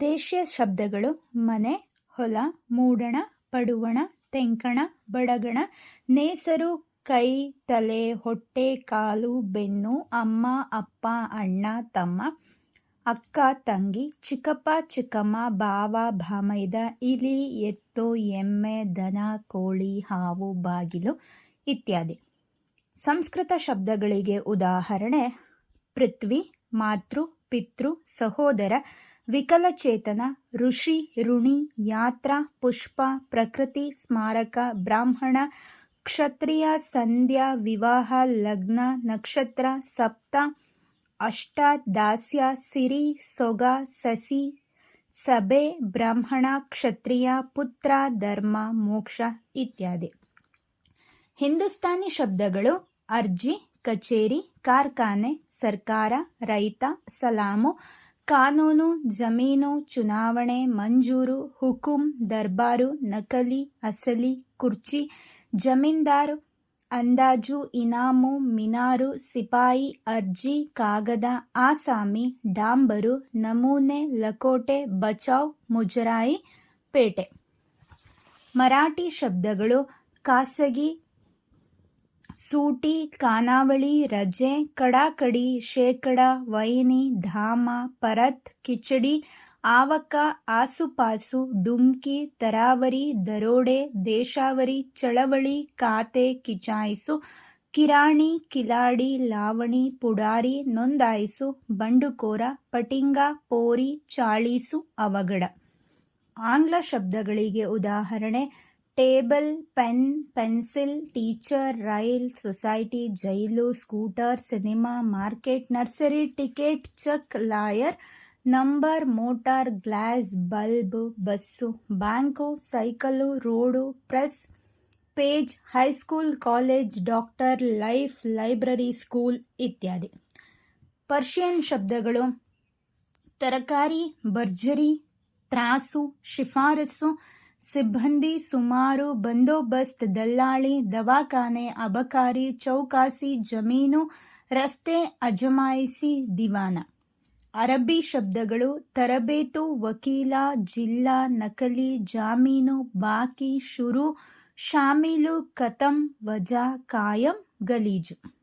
ದೇಶೀಯ ಶಬ್ದಗಳು ಮನೆ, ಹೊಲ, ಮೂಡಣ, ಪಡುವಣ, ತೆಂಕಣ, ಬಡಗಣ, ನೇಸರು, ಕೈ, ತಲೆ, ಹೊಟ್ಟೆ, ಕಾಲು, ಬೆನ್ನು, ಅಮ್ಮ, ಅಪ್ಪ, ಅಣ್ಣ, ತಮ್ಮ, ಅಕ್ಕ, ತಂಗಿ, ಚಿಕ್ಕಪ್ಪ, ಚಿಕ್ಕಮ್ಮ ಬಾವ ಭಾಮೈದ ಇಲಿ, ಎತ್ತು, ಎಮ್ಮೆ, ದನ, ಕೋಳಿ, ಹಾವು, ಬಾಗಿಲು ಇತ್ಯಾದಿ. ಸಂಸ್ಕೃತ ಶಬ್ದಗಳಿಗೆ ಉದಾಹರಣೆ, ಪೃಥ್ವಿ, ಮಾತೃ, ಪಿತೃ, ಸಹೋದರ ವಿಕಲಚೇತನ, ಋಷಿ, ಋಣಿ, ಯಾತ್ರ, ಪುಷ್ಪ, ಪ್ರಕೃತಿ, ಸ್ಮಾರಕ, ಬ್ರಾಹ್ಮಣ, ಕ್ಷತ್ರಿಯ, ಸಂಧ್ಯಾ, ವಿವಾಹ, ಲಗ್ನ, ನಕ್ಷತ್ರ, ಸಪ್ತ, ಅಷ್ಟ, ದಾಸ್ಯ, ಸಿರಿ, ಸೊಗ, ಸಸಿ, ಸಭೆ, ಬ್ರಾಹ್ಮಣ, ಕ್ಷತ್ರಿಯ, ಪುತ್ರ, ಧರ್ಮ, ಮೋಕ್ಷ ಇತ್ಯಾದಿ. ಹಿಂದೂಸ್ತಾನಿ ಶಬ್ದಗಳು ಅರ್ಜಿ, ಕಚೇರಿ, ಕಾರ್ಖಾನೆ, ಸರ್ಕಾರ, ರೈತ, ಸಲಾಮು ಕಾನೂನು, ಜಮೀನು, ಚುನಾವಣೆ, ಮಂಜೂರು, ಹುಕುಂ, ದರ್ಬಾರು, ನಕಲಿ, ಅಸಲಿ, ಕುರ್ಚಿ, ಜಮೀನ್ದಾರು, ಅಂದಾಜು, ಇನಾಮು, ಮಿನಾರು, ಸಿಪಾಯಿ, ಅರ್ಜಿ, ಕಾಗದ, ಆಸಾಮಿ, ಡಾಂಬರು, ನಮೂನೆ, ಲಕೋಟೆ ಬಚಾವ್ ಮುಜರಾಯಿ, ಪೇಟೆ. ಮರಾಠಿ ಶಬ್ದಗಳು, ಖಾಸಗಿ ಸೂಟಿ, ಕಾನಾವಳಿ, ರಜೆ, ಕಡಾಕಡಿ, ಶೇಕಡ, ವೈನಿ, ಧಾಮ, ಪರತ್, ಕಿಚಡಿ, ಆವಕ, ಆಸುಪಾಸು, ಡುಮ್ಕಿ, ತರಾವರಿ, ದರೋಡೆ, ದೇಶಾವರಿ, ಚಳವಳಿ, ಖಾತೆ, ಕಿಚಾಯಿಸು, ಕಿರಾಣಿ, ಕಿಲಾಡಿ, ಲಾವಣಿ, ಪುಡಾರಿ, ನೊಂದಾಯಿಸು, ಬಂಡುಕೋರ, ಪಟಿಂಗ, ಪೋರಿ, ಚಾಳೀಸು, ಅವಘಡ. ಆಂಗ್ಲ ಶಬ್ದಗಳಿಗೆ ಉದಾಹರಣೆ table pen pencil teacher rail society jail scooter cinema market nursery ticket check lawyer number motor glass bulb bus bank cycle road press page high school college doctor life library school ಇತ್ಯಾದಿ Persian ಶಬ್ದಗಳು ತರಕಾರಿ ಭರ್ಜರಿ ತ್ರಾಸು ಶಿಫಾರಸು ಸಿಬ್ಬಂದಿ, ಸುಮಾರು ಬಂದೋಬಸ್ತ್, ದಲ್ಲಾಳಿ, ದವಾಖಾನೆ, ಅಬಕಾರಿ, ಚೌಕಾಸಿ, ಜಮೀನು, ರಸ್ತೆ ಅಜಮಾಯಿಸಿ ದಿವಾನ. ಅರಬ್ಬಿ ಶಬ್ದಗಳು, ತರಬೇತು, ವಕೀಲ, ಜಿಲ್ಲಾ ನಕಲಿ, ಜಾಮೀನು, ಬಾಕಿ, ಶುರು, ಶಾಮೀಲು, ಕತಂ, ವಜಾ, ಕಾಯಂ, ಗಲೀಜು.